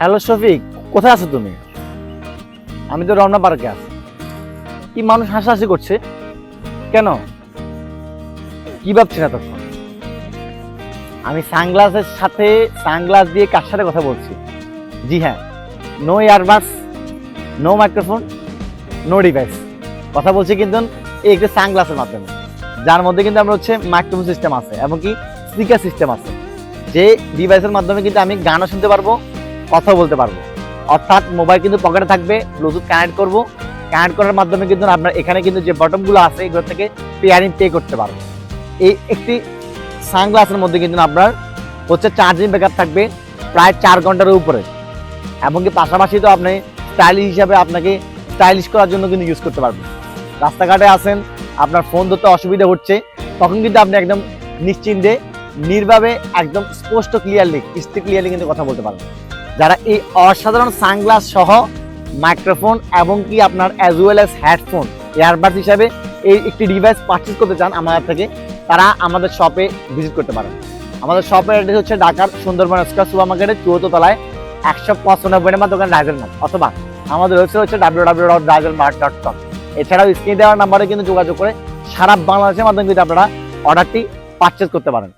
Hello Shafiq, কোথায় আছো তুমি? আমি তো রমনা পার্কে আছি। কি মানুষ হাসাহাসি করছে? কেন? কি ভাবছেন এতক্ষণ? আমি সানগ্লাসের সাথে সানগ্লাস দিয়ে কার সাথে কথা বলছি? জি হ্যাঁ no earbuds no microphone no device কথা বলছি কিন্তু এই একটি সানগ্লাসের মাধ্যমে। যার মধ্যে কিন্তু আমরা হচ্ছে মাইক্রোফোন সিস্টেম আছে এবং কি স্পিকার সিস্টেম আছে। যে ডিভাইসের মাধ্যমে কিন্তু আমি গানও শুনতে পারব কথা বলতে পারব। অর্থাৎ মোবাইল কিন্তু পকেটে থাকবে ব্লুটুথ কানেক্ট করব। কানেক্ট করার মাধ্যমে কিন্তু আপনার এখানে কিন্তু যে বটমগুলো আছে, এগুলো থেকে পেয়ারিং পে করতে পারব। এই একটি সানগ্লাসের মধ্যে কিন্তু আপনার হচ্ছে চার্জিং ব্যাকআপ থাকবে প্রায় চার ঘণ্টার উপরে। এমনকি পাশাপাশি তো আপনি স্টাইলিশ হিসাবে আপনাকে স্টাইলিশ করার জন্য কিন্তু ইউজ করতে পারবেন। রাস্তাঘাটে আসেন আপনার ফোন ধরতে অসুবিধা হচ্ছে, তখন কিন্তু আপনি একদম নিশ্চিন্তে, নির্ভাবে, একদম স্পষ্ট ক্লিয়ারলি ক্লিয়ারলি কিন্তু কথা বলতে পারবেন। যারা এই অসাধারণ সানগ্লাস সহ মাইক্রোফোন এবং কি আপনার as well as headphone earbuds হিসাবে এই একটি ডিভাইস পারচেজ করতে চান আমাদের থেকে, তারা আমাদের শপে ভিজিট করতে পারেন। আমাদের শপের অ্যাড্রেস হচ্ছে ঢাকার সুন্দরবন স্কোয়ার সুপার মার্কেটের চৌদ্দ তলায় একশো পঁচানব্বই নম্বর দোকান ডাইজেল মার্ট অথবা আমাদের ওয়েবসাইট হচ্ছে W W dot Diesel Mart dot com এছাড়াও স্ক্রিন দেওয়ার নাম্বারে কিন্তু যোগাযোগ করে সারা বাংলাদেশের মাধ্যমে কিন্তু আপনারা অর্ডারটি পারচেজ করতে পারেন।